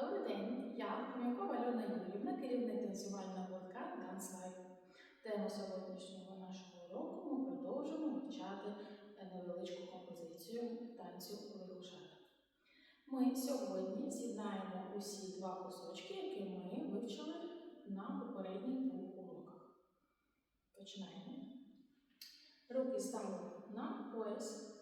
Добрий день, я Хомякова Альона Юрівна, керівник танцювального гуртка Life. Тему сьогоднішнього нашого уроку ми продовжимо вивчати невеличку композицію танцю лягушата. Ми сьогодні з'єднаємо усі два кусочки, які ми вивчили на попередніх двох уроках. Починаємо. Руки ставимо на пояс.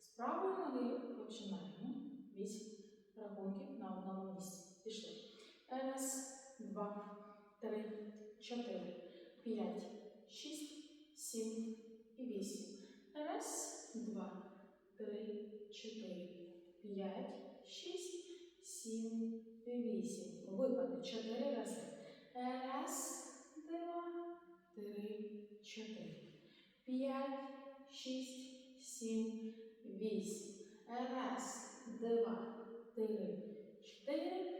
З правої ноги починаємо. Вісім рахунків. Пішли. Раз, два, три, чотири, п'ять, шість, сім і вісім. Раз, два, три, чотири, п'ять, шість, сім і вісім. Випади чотири рази. Раз, два, три, чотири, п'ять, шість, сім, вісім. Раз, два, три, чотири,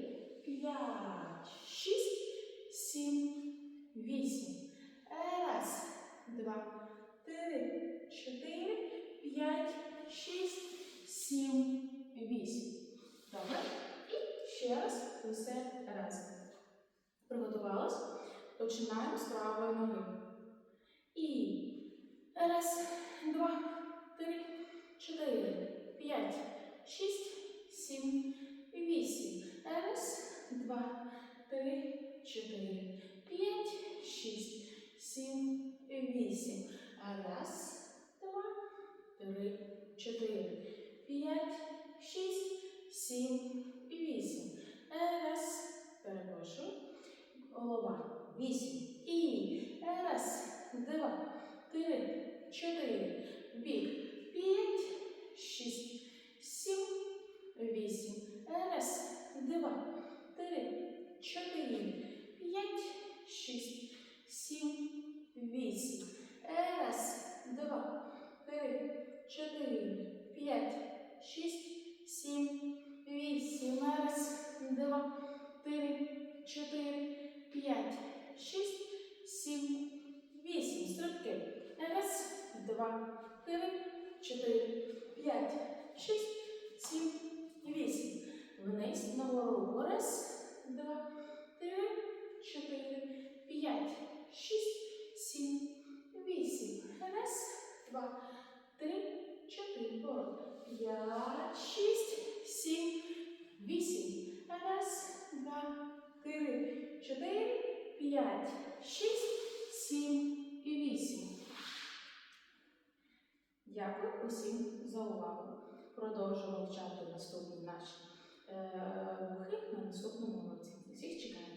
п'ять, шість, сім, вісім. Раз, два, три, чотири, п'ять, шість, сім, вісім. Добре? І ще раз усе разом. Приготувалась? Починаємо з правої ноги. І раз, два, три, чотири, п'ять, шість, сім, вісім. Раз, два, три, чотири, п'ять, шість, сім, вісім. Раз, два, три, чотири, п'ять, шість, сім, вісім. Раз, перепрошую. Голова. Вісім. І раз, два, три, чотири. Бік. 5, 6, 7, 8. Раз, два, три, чотири, п'ять, шість, сім, вісім. Раз, два, три, чотири, п'ять, шість, сім, вісім. Стрибки. Раз, два, три, чотири, п'ять, шість, сім, вісім. Вниз, на руку. Раз, два, три. п'ять, шість, сім, вісім. Раз, два, три, чотири, п'ять, шість, сім і вісім. Дякую усім за увагу. Продовжуємо вчати наступні наші е, рухи на наступному році. Всіх чекаємо.